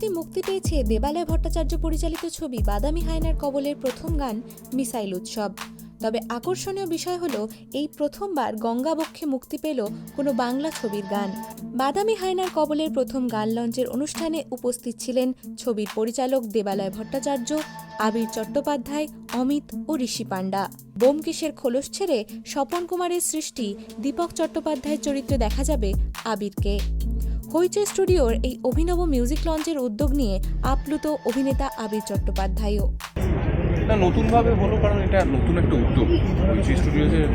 থেকে দেবালয় ভট্টাচার্য পরিচালিত ছবি বাদামি হায়নার কবলের প্রথম গান, মিসাইল উৎসব। তবে আকর্ষণীয় বিষয় হলো, এই প্রথমবার গঙ্গাবক্ষে মুক্তি পেল কোনো বাংলা ছবির গান। বাদামি হায়নার কবলের প্রথম গান লঞ্চের অনুষ্ঠানে উপস্থিত ছিলেন ছবির পরিচালক দেবালয় ভট্টাচার্য, আবির চট্টোপাধ্যায়, অমিত ও ঋষি পাণ্ডা। বোমকেশের খোলস ছেড়ে স্বপন কুমারের সৃষ্টি দীপক চট্টোপাধ্যায়ের চরিত্রে দেখা যাবে আবিরকে। হইচই স্টুডিওর এই অভিনব মিউজিক লঞ্চের উদ্যোগ নিয়ে আপ্লুত অভিনেতা আবির চট্টোপাধ্যায়ও। না নতুনভাবে হলো কারণ এটা নতুন একটা উদ্যোগ। ওইচি স্টুডিওজের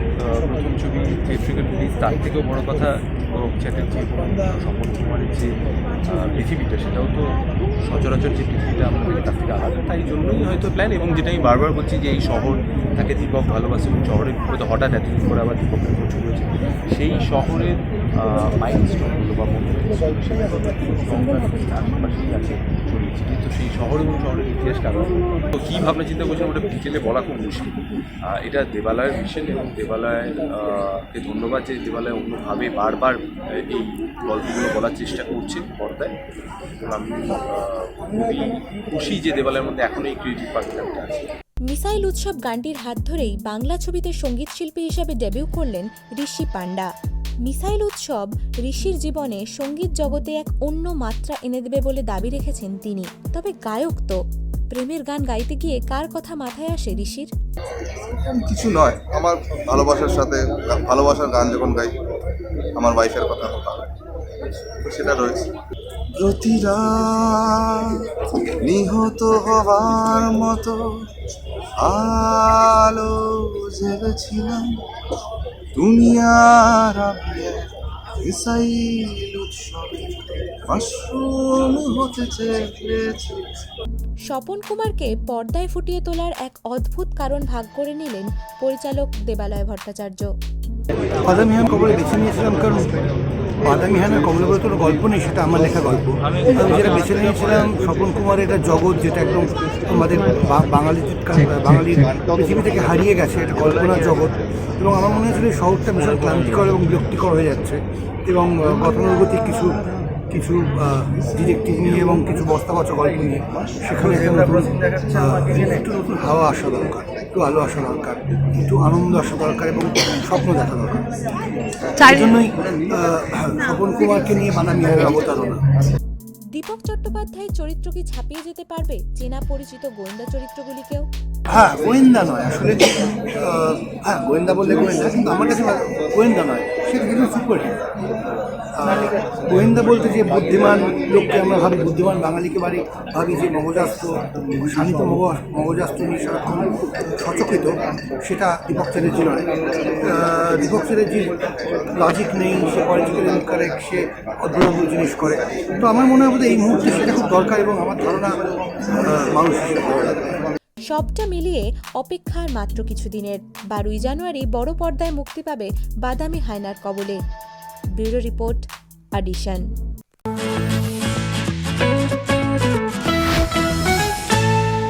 প্রথম ছবি থিয়েট্রিক্যাল রিলিজ তার থেকেও বড় কথা গৌরব চ্যাটার্জি স্বপন কুমারের যে পৃথিবীটা, সেটাও তো সচরাচর যে পৃথিবীটা আমরা দেখি তার থেকে আলাদা। তাই জন্যই হয়তো প্ল্যান এবং যেটা আমি বারবার বলছি যে এই শহর তাকে দীপক ভালোবাসে এবং শহরের বিপদে হঠাৎ এতদিন করে আবার দীপকের ছবি হয়েছে সেই শহরের মাইন্ড স্টোনগুলো বা মন্দির আশেপাশেই আছে ছড়িয়ে ছিটিয়ে তো সেই শহর এবং শহরের ইতিহাসটা তো কী ভাবনা চিন্তা করছিলাম ওটা ডিটেলে বলা খুব মুশকিল এটা দেবালয়ের মিশন এবং দেবালয় আহ, কে ধন্যবাদ যে দেবালয় অন্যভাবে বারবার এই গল্পগুলো বলার চেষ্টা করছে পর্দায় আমি খুবই খুশি যে দেবালয়ের মধ্যে এখনও এই ক্রিয়েটিভ পার্টনারটা আছে মিসাইল উৎসব গানটির হাত ধরেই বাংলা ছবিতে সংগীত শিল্পী হিসেবে ডেবিউ করলেন ঋষি পাণ্ডা। মিসাইল উৎসব ঋষির জীবনে সংগীত জগতে এক অন্য মাত্রা এনে দেবে বলে দাবি রেখেছেন তিনি। তবে গায়ক তো প্রেমের গান গাইতে গিয়ে কার কথা মাথায় আসে ঋষির? কিছু নয়। আমার ভালোবাসার সাথে ভালোবাসার গান যখন গাই আমার ওয়াইফের কথা সেটা রয়েছে। প্রতিরা নিহত হবার মতো আলো জেলেছিলাম তুমি আর মিসাইল উৎসবে মাশরুম হতে চেয়েছি স্বপন কুমারকে পর্দায় ফুটিয়ে তোলার এক অদ্ভুত কারণ ভাগ করে নিলেন পরিচালক দেবালয় ভট্টাচার্য। নিয়েছিলাম কারণ বাদামি হানের কবলে গল্প নেই, সেটা আমার লেখা গল্প। আমি যেটা বেছে নিয়েছিলাম স্বপন কুমারের একটা জগৎ, যেটা একদম আমাদের বাঙালির বাঙালির পৃথিবী থেকে হারিয়ে গেছে, এটা কল্পনার জগৎ। এবং আমার মনে হয়েছিল এই শহরটা ভীষণ ক্লান্তিকর এবং বিরক্তিকর হয়ে যাচ্ছে। এবং গতানুগতিক কিছু কিছু ডিটেকটিভ নিয়ে এবং কিছু বস্তাবাচক গল্প নিয়ে সেখানে একটু নতুন হাওয়া আসা দরকার। একটু আলো আসা দরকার একটু আনন্দ আসা দরকার এবং স্বপ্ন দেখা দরকার। তাই জন্যই স্বপন কুমারকে নিয়ে বানানি হবে অবতারণা। দীপক চট্টোপাধ্যায়ের চরিত্র কি ছাপিয়ে যেতে পারবে? চেনা পরিচিত গোয়েন্দা চরিত্রগুলিকেও? হ্যাঁ গোয়েন্দা নয় আসলে হ্যাঁ গোয়েন্দা বললে গোয়েন্দা কিন্তু আমার কাছে গোয়েন্দা নয় সেটা কিন্তু সুপার গোয়েন্দা বলতে যে বুদ্ধিমান লোককে আমরা ভাবি, বুদ্ধিমান বাঙালিকে বাড়ি ভাবি যে মগজাস্ত্র শানিত মগ মগজাস্ত্র নিয়ে সারাক্ষণ সচকিত, সেটা দীপক চ্যাটার্জি নয়। দীপক চ্যাটার্জির লজিক নেই, সে পলিটিক্যাল ইনকারেক্ট সে অদ্ভুত জিনিস করে। তো আমার মনে হয় এই মুহূর্তে সেটা খুব দরকার এবং আমার ধারণা মানুষ সবটা মিলিয়ে অপেক্ষার মাত্র কিছুদিনের। বারোই জানুয়ারি বড় পর্দায় মুক্তি পাবে বাদামি হায়নার কবলে। Bureau Report Addition.